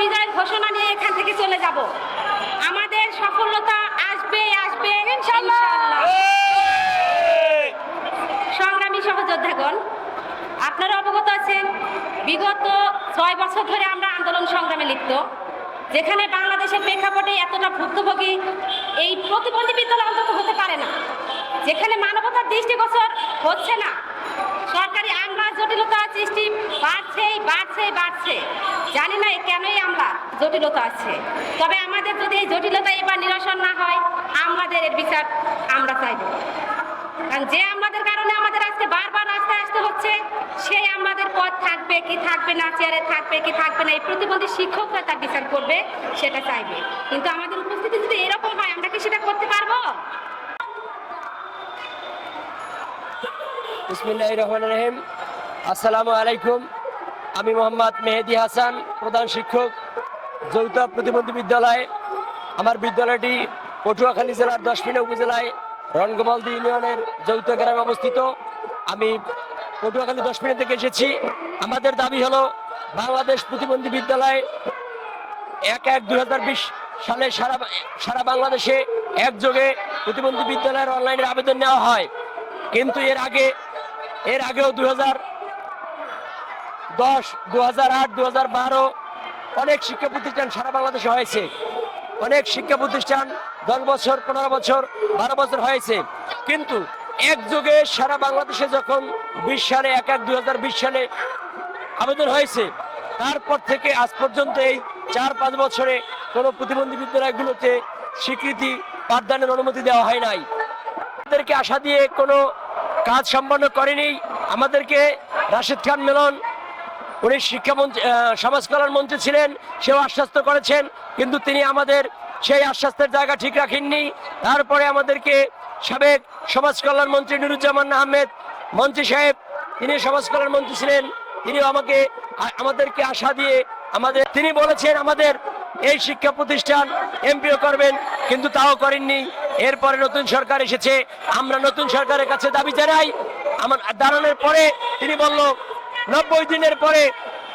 বিজয়ের ঘোষণা নিয়ে এখান থেকে চলে যাব। আমাদের সফলতা আসবে আসবে ইনশাআল্লাহ। সংগ্রামী সহযোদ্ধাগণ আপনারা অবগত আছেন বিগত ছয় বছর ধরে আমরা আন্দোলন সংগ্রামে লিপ্ত যেখানে বাংলাদেশের প্রেক্ষাপটে এতটা ভুক্তভোগী এই প্রতিবন্ধী বিদ্যালয় অন্তত হতে পারে না যেখানে মানবতার দৃষ্টিগোচর হচ্ছে না। সরকারি আমরা জটিলতা সৃষ্টি বাড়ছেই বাড়ছে বাড়ছে। জানি না কেনই আমরা জটিলতা আছে। তবে আমাদের যদি এই জটিলতা এবার নিরসন না হয়, আমাদের এর বিচার আমরা চাইব। কারণ যে আমাদের কারণে আমাদের আজকে বারবার রাস্তায় আসতে হচ্ছে, সেই আমাদের পথ থাকবে কি থাকবে না, চেয়ারে থাকবে কি থাকবে না, এই প্রতিবন্ধী শিক্ষকরা তার বিচার করবে, সেটা চাইবে। কিন্তু আমাদের উপস্থিতি যদি এরকম হয়, আমরা কি সেটা করতে পারব? বিসমিল্লাহ রহমান রহিম আসসালামু আলাইকুম। আমি মোহাম্মদ মেহেদি হাসান, প্রধান শিক্ষক, যৌথ প্রতিবন্ধী বিদ্যালয়। আমার বিদ্যালয়টি পটুয়াখালী জেলার দশমিনা উপজেলায় রনগমালদি ইউনিয়নের যৌথ গ্রামে অবস্থিত। আমি পটুয়াখালী দশমিনা থেকে এসেছি। আমাদের দাবি হলো বাংলাদেশ প্রতিবন্ধী বিদ্যালয় এক এক দুই সালে সারা সারা বাংলাদেশে একযোগে প্রতিবন্ধী বিদ্যালয়ের অনলাইনের আবেদন নেওয়া হয়। কিন্তু এর আগে এর আগেও দু হাজার দশ দু হাজার আট দু হাজার বারো অনেক শিক্ষা প্রতিষ্ঠান সারা বাংলাদেশে হয়েছে। অনেক শিক্ষা প্রতিষ্ঠান দশ বছর, পনেরো বছর, বারো বছর হয়েছে। কিন্তু একযোগে সারা বাংলাদেশে যখন বিশ সালে এক এক দুই সালে আবেদন হয়েছে, তারপর থেকে আজ পর্যন্ত এই চার, পাঁচ বছরে কোনো প্রতিবন্ধী বিদ্যালয়গুলোতে স্বীকৃতি পাঠদানের অনুমতি দেওয়া হয় নাই। আমাদেরকে আশা দিয়ে কোনো কাজ সম্পন্ন করেনি। আমাদেরকে রাশেদ খান মেলন, উনি শিক্ষামন্ত্রী সমাজ কল্যাণ মন্ত্রী ছিলেন, সেও আশ্বস্ত করেছেন, কিন্তু তিনি আমাদের সেই আশ্বাসের জায়গা ঠিক রাখেননি। তারপরে আমাদেরকে সাবেক সমাজ কল্যাণ মন্ত্রী নুরুজ্জামান আহমেদ, মন্ত্রী সাহেব, তিনি সমাজ কল্যাণ মন্ত্রী ছিলেন, তিনিও আমাকে আমাদেরকে আশা দিয়ে আমাদের, তিনি বলেছেন আমাদের এই শিক্ষা প্রতিষ্ঠান এমপিও করবেন, কিন্তু তাও করেননি। এরপরে নতুন সরকার এসেছে। আমরা নতুন সরকারের কাছে দাবি জানাই। আমার দাঁড়ানোর পরে তিনি বলল, নব্বই দিনের পরে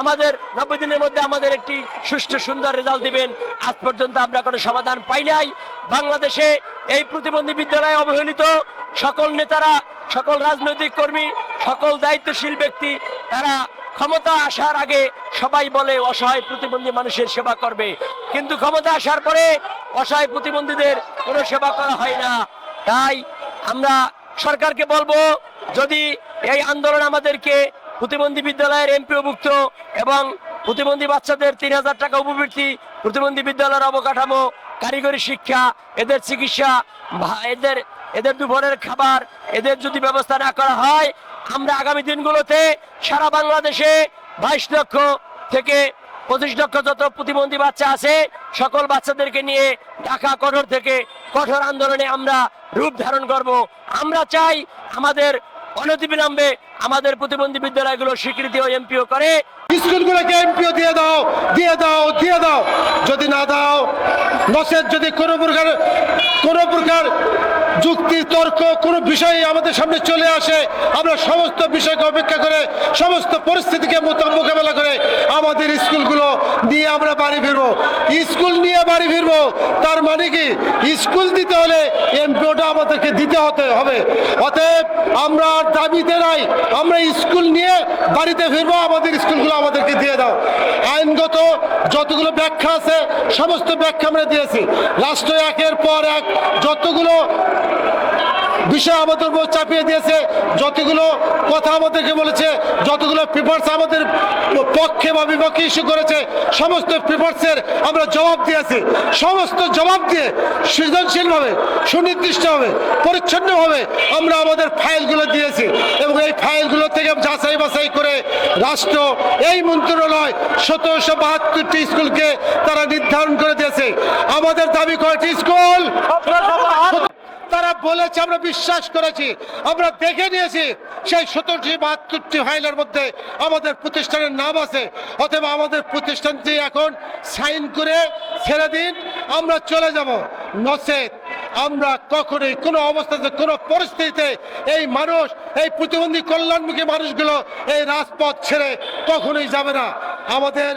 আমাদের, নব্বই দিনের মধ্যে আমাদের একটি সুষ্ঠু সুন্দর রেজাল্ট দিবেন। আজ পর্যন্ত আমরা কোনো সমাধান পাই নাই। বাংলাদেশে এই প্রতিবন্ধী বিদ্যালয়ে অবহেলিত সকল নেতারা, সকল রাজনৈতিক কর্মী, সকল দায়িত্বশীল ব্যক্তি, তারা ক্ষমতা আসার আগে সবাই বলে অসহায় প্রতিবন্ধী মানুষের সেবা করবে। কিন্তু ক্ষমতা আসার পরে অসহায় প্রতিবন্ধীদের কোনো সেবা করা হয় না। তাই আমরা সরকারকে বলব, যদি এই আন্দোলন আমাদেরকে প্রতিবন্ধী বিদ্যালয়ের এমপিওভুক্ত এবং প্রতিবন্ধী বাচ্চাদের তিন হাজার টাকা উপবৃত্তি, প্রতিবন্ধী বিদ্যালয়ের অবকাঠামো, কারিগরি শিক্ষা, এদের চিকিৎসা এদের এদের দুপুরের খাবার, এদের যদি ব্যবস্থা না করা হয়, আমরা আগামী দিনগুলোতে সারা বাংলাদেশে বাইশ লক্ষ থেকে পঁচিশ লক্ষ যত প্রতিবন্ধী বাচ্চা আছে, সকল বাচ্চাদেরকে নিয়ে ঢাকা কঠোর থেকে কঠোর আন্দোলনে আমরা রূপ ধারণ করব। আমরা চাই আমাদের অনতিবিলম্বে আমাদের প্রতিবন্ধী বিদ্যালয়গুলো স্বীকৃতি ও এমপিও করে স্কুলগুলোকে এমপিও দিয়ে দাও দিয়ে দাও দিয়ে দাও। যদি না দাও, নসের যদি কোনো প্রকার কোনো প্রকার যুক্তি, তর্ক, কোনো বিষয় আমাদের সামনে চলে আসে, আমরা সমস্ত বিষয়কে অপেক্ষা করে, সমস্ত পরিস্থিতিকে মোকাবেলা করে আমাদের স্কুলগুলো নিয়ে আমরা বাড়ি ফিরবো। স্কুল নিয়ে বাড়ি ফিরবো, তার মানে কি? স্কুল দিতে হলে এমপিওটা আমাদেরকে দিতে হতে হবে। অতএব আমরা দাবিতে নাই, আমরা স্কুল নিয়ে বাড়িতে ফিরবো, আমাদের স্কুলগুলো আমাদেরকে দিয়ে দাও। আইনগত যতগুলো ব্যাখ্যা আছে, সমস্ত ব্যাখ্যা আমরা দিয়েছি। রাষ্ট্র একের পর এক যতগুলো বিষয় আমাদের উপর চাপিয়ে দিয়েছে। যতগুলো কথা আমাদেরকে বলেছে, যতগুলো পেপার্স আমাদের পক্ষে বা বিপক্ষে ইস্যু করেছে, সমস্ত পেপার্সের আমরা জবাব দিয়েছি সমস্ত জবাব দিয়ে সৃজনশীলভাবে, সুনির্দিষ্টভাবে, পরিচ্ছন্নভাবে আমরা আমাদের ফাইলগুলো দিয়েছি এবং এই ফাইলগুলো থেকে যাচাই বাছাই করে রাষ্ট্র এই মন্ত্রণালয় সতেরোশো বাহাত্তরটি স্কুলকে তারা নির্ধারণ করে দিয়েছে। আমাদের দাবি কয়টি স্কুল? তারা বলেছে, আমরা বিশ্বাস করেছি, আমরা দেখে নিয়েছি, সেই সতেরোটি বাহাত্তরটি ফাইলের মধ্যে আমাদের প্রতিষ্ঠানের নাম আছে অথবা আমাদের প্রতিষ্ঠানটি এখন সাইন করে ছেড়ে দিন, আমরা চলে যাব। নচেত আমরা কখনোই কোনো অবস্থাতে, কোনো পরিস্থিতিতে এই মানুষ, এই প্রতিবন্ধী কল্যাণমুখী মানুষগুলো এই রাজপথ ছেড়ে কখনোই যাবে না। আমাদের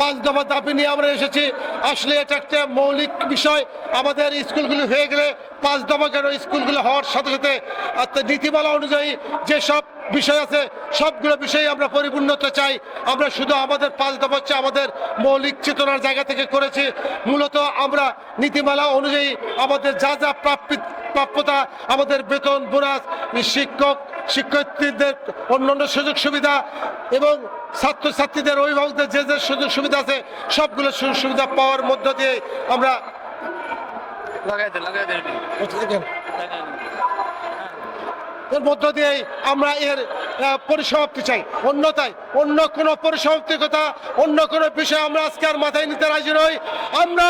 পাঁচ দফা দাবি নিয়ে আমরা এসেছি। আসলে এটা একটা মৌলিক বিষয়। আমাদের স্কুলগুলি হয়ে গেলে পাঁচ দফা কেন স্কুলগুলো হওয়ার সাথে সাথে নীতিমালা অনুযায়ী যেসব বিষয় আছে, সবগুলো বিষয়ে আমরা পরিপূর্ণতা চাই। আমরা শুধু আমাদের পাঁচ দফা আমাদের মৌলিক চেতনার জায়গা থেকে করেছি। মূলত আমরা নীতিমালা অনুযায়ী আমাদের যা যা প্রাপ্য প্রাপ্যতা, আমাদের বেতন, বোনাস, শিক্ষক, শিক্ষার্থীদের অন্যান্য সুযোগ সুবিধা এবং ছাত্রছাত্রীদের, অভিভাবকদের যে যে সুযোগ সুবিধা আছে, সবগুলো সুযোগ সুবিধা পাওয়ার মধ্য দিয়ে আমরা লাগাই লাগাই এর মধ্য দিয়ে আমরা এর পরিসমাপ্তি চাই। অন্যথায় অন্য কোনো পরিসমাপ্তির কথা অন্য কোনো বিষয় আমরা আজকে আর মাথায় নিতে রাজি নই। আমরা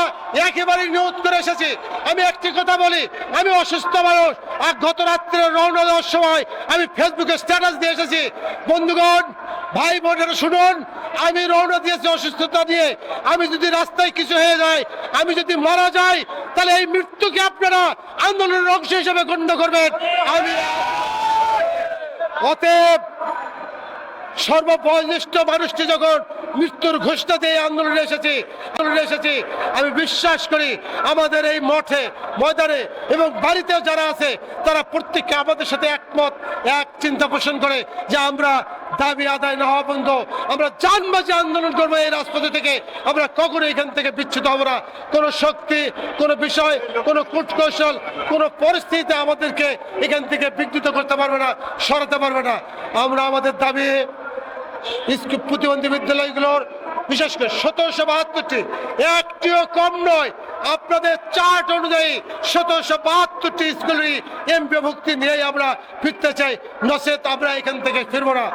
একেবারে নিয়োগ করে এসেছি। আমি একটি কথা বলি আমি অসুস্থ মানুষ। আর গত রাত্রে রওনা দেওয়ার সময় আমি ফেসবুকে স্ট্যাটাস দিয়ে এসেছি। বন্ধুগণ ভাই বোনেরা শুনুন, আমি রওনা দিয়েছি অসুস্থতা নিয়ে আমি যদি রাস্তায় কিছু হয়ে যায়, আমি যদি মারা যাই, তাহলে এই মৃত্যুকে আপনারা আন্দোলনের অংশ হিসেবে গণ্য করবেন। আমি অতএব সর্ববয়োজ্যেষ্ঠ মানুষটি যখন মৃত্যুর ঘোষণা দিয়ে আন্দোলনে এসেছে, আন্দোলনে এসেছি, আমি বিশ্বাস করি আমাদের এই মঠে, ময়দানে এবং বাড়িতেও যারা আছে, তারা প্রত্যেককে আমাদের সাথে একমত, এক চিন্তা পোষণ করে যে আমরা দাবি আদায় না হওয়া পর্যন্ত আমরা জানবাজি আন্দোলন করব এই রাজপথে থেকে। আমরা কখনো এখান থেকে বিচ্ছুত হব না। কোনো শক্তি, কোনো বিষয়, কোনো কূটকৌশল, কোনো পরিস্থিতিতে আমাদেরকে এখান থেকে বিঘ্নিত করতে পারবে না, সরাতে পারবে না। আমরা আমাদের দাবি প্রতিবন্ধী বিদ্যালয়গুলোর বিশেষ করে সতেরোশো বাহাত্তরটি, একটিও কম নয়। আপনাদের চার্ট অনুযায়ী সতেরোশো বাহাত্তরটি স্কুলেরই এমপি ভুক্তি নিয়েই আমরা ফিরতে চাই। নসেত আমরা এখান থেকে ফিরবো না।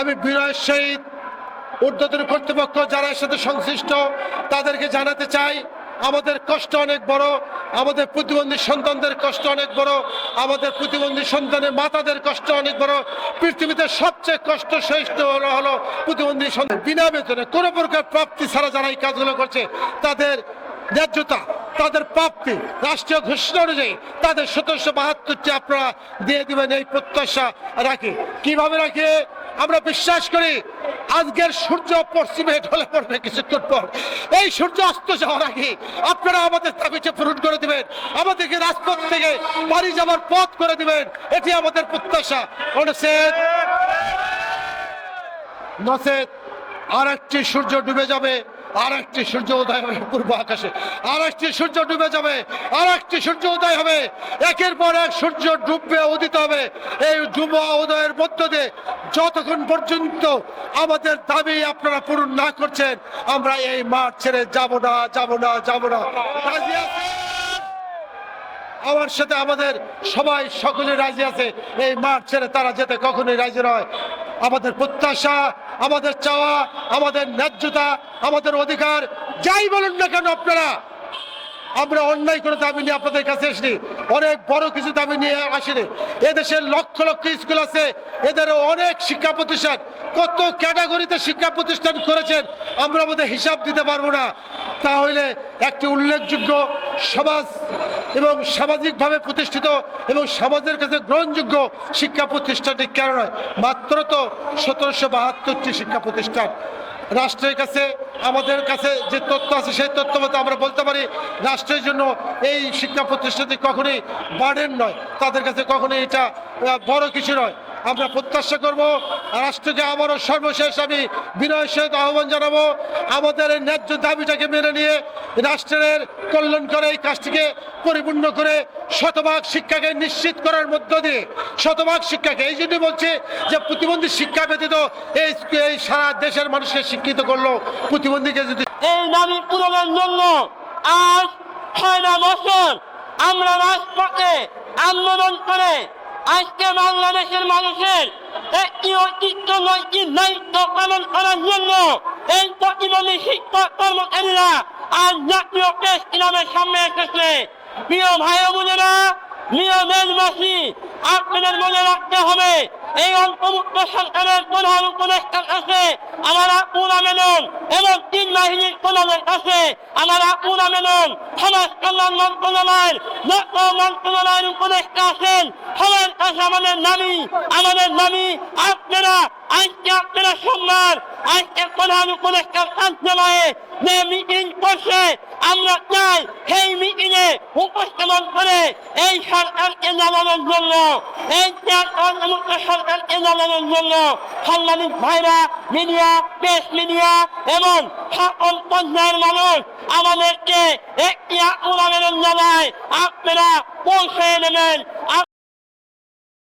আমি বিনয়ের সহিত ঊর্ধ্বতন কর্তৃপক্ষ যারা এর সাথে সংশ্লিষ্ট, তাদেরকে জানাতে চাই, আমাদের কষ্ট অনেক বড়, আমাদের প্রতিবন্ধী সন্তানদের কষ্ট অনেক বড়, আমাদের প্রতিবন্ধী সন্তানের মাতাদের কষ্ট অনেক বড়, পৃথিবীতে সবচেয়ে কষ্ট শ্রেষ্ঠ হলো হলো প্রতিবন্ধী সন্তান। বিনা বেতনে কোনো প্রকার প্রাপ্তি ছাড়া যারা এই কাজগুলো করছে, তাদের ন্যায্যতা, তাদের প্রাপ্তি, রাষ্ট্রীয় ঘোষণা অনুযায়ী তাদের সতেরোশো বাহাত্তরটি আপনারা দিয়ে দেবেন এই প্রত্যাশা রাখি। কীভাবে রাখি? আমরা বিশ্বাস করি আজকের সূর্য পশ্চিমে ঢলে পড়বে কিছুক্ষণ পর। এই সূর্য অস্ত যাওয়ার আগে আপনারা আমাদের দাবিকে পূরণ করে দিবেন। আমাদেরকে রাজপথ থেকে বাড়ি যাওয়ার পথ করে দিবেন। এটি আমাদের প্রত্যাশা। অনুচ্ছেদ নচেত আর একটি সূর্য ডুবে যাবে। আর একটি সূর্য উদয় হবে পূর্ব আকাশে। আর একটি সূর্য ডুবে যাবে আর একটি সূর্য উদয় হবে। একের পর এক সূর্য ডুববে, উদিত হবে। এই ডুব উদয়ের মধ্য দিয়ে যতক্ষণ পর্যন্ত আমাদের দাবি আপনারা পূরণ না করছেন, আমরা এই মাঠ ছেড়ে যাব না যাব না যাব না? আমার সাথে আমাদের সবাই সকলে রাজি আছে। এই মাঠ ছেড়ে তারা যেতে কখনোই রাজি নয়। আমাদের প্রত্যাশা, আমাদের চাওয়া, আমাদের ন্যায্যতা, আমাদের অধিকার, যাই বলুন না কেন আপনারা, আমরা অন্যায় করে দাবি নিয়ে আপনাদের কাছে এসেছি অনেক বড় কিছু দাবি নিয়ে আসেনি। এদেশের লক্ষ লক্ষ স্কুল আছে এদের অনেক শিক্ষা প্রতিষ্ঠান। কত ক্যাটাগরিতে শিক্ষা প্রতিষ্ঠান করেছেন, আমরা আমাদের হিসাব দিতে পারব না। তাহলে একটি উল্লেখযোগ্য সমাজ এবং সামাজিকভাবে প্রতিষ্ঠিত এবং সমাজের কাছে গ্রহণযোগ্য শিক্ষা প্রতিষ্ঠানটি কেন নয়? মাত্র তো সতেরোশো বাহাত্তরটি শিক্ষা প্রতিষ্ঠান। রাষ্ট্রের কাছে, আমাদের কাছে যে তথ্য আছে, সেই তথ্য মতো আমরা বলতে পারি, রাষ্ট্রের জন্য এই শিক্ষা প্রতিষ্ঠানটি কখনোই বাড়েন নয়। তাদের কাছে কখনোই এটা বড় কিছু নয়। আমরা প্রত্যাশা করব রাষ্ট্রকে আবারও সর্বশেষ আমি বিনয়ের সহিত আহ্বান জানাব, আমাদের এই ন্যায্য দাবিটাকে মেনে নিয়ে রাষ্ট্রের কল্যাণ করে এই কাজটিকে পরিপূর্ণ করে শতভাগ শিক্ষাকে নিশ্চিত করার মধ্য দিয়ে, শতভাগ শিক্ষাকে, এই জন্য বলছি যে প্রতিবন্ধী শিক্ষা ব্যতীত এই এই সারা দেশের মানুষকে শিক্ষিত করল প্রতিবন্ধীকে যদি এই দাবি পূরণের জন্য আজ ছয়টা বছর আমরা রাজপথে আন্দোলন করে আজকে বাংলাদেশের মানুষের একটি ঐতিহ্য নৈতিক দায়িত্ব পালন করার জন্য এই প্রতিবন্ধী শিক্ষক কর্মচারীরা আজ জাতীয় প্রেস ক্লাবের সামনে এসেছে। প্রিয় ভাই বোনেরা, প্রিয় দেশবাসী, আপনাদের মনে রাখতে হবে এই অন্তর্ভুক্ত সরকারের প্রধান উপদেষ্টার কাছে আমরা পুরামেনন এবং তিন বাহিনীর প্রধানের কাছে আমরা পুরামেনন সমাজ কল্যাণ মন্ত্রণালয়ের লক্ষ মন্ত্রণালয়ের উপদেষ্টা আছেন। সবার কাছে আমাদের নামি আমাদের নামি, আপনারা, আজকে আপনারা সম্মান আজকে প্রধান উপদেষ্টার কার্যালয়ে যে মিটিং করছে, আমরা চাই সেই উপস্থাপন করে এই সরকারকে জানানোর জন্য, এই সরকারকে জানানোর জন্য সাংবাদিক ভাইরা, মিডিয়া, প্রেস মিডিয়া এবং সকল পর্যায়ের মানুষ আমাদেরকে একটি আবেদন জানায়, আপনারা পৌঁছে নেবেন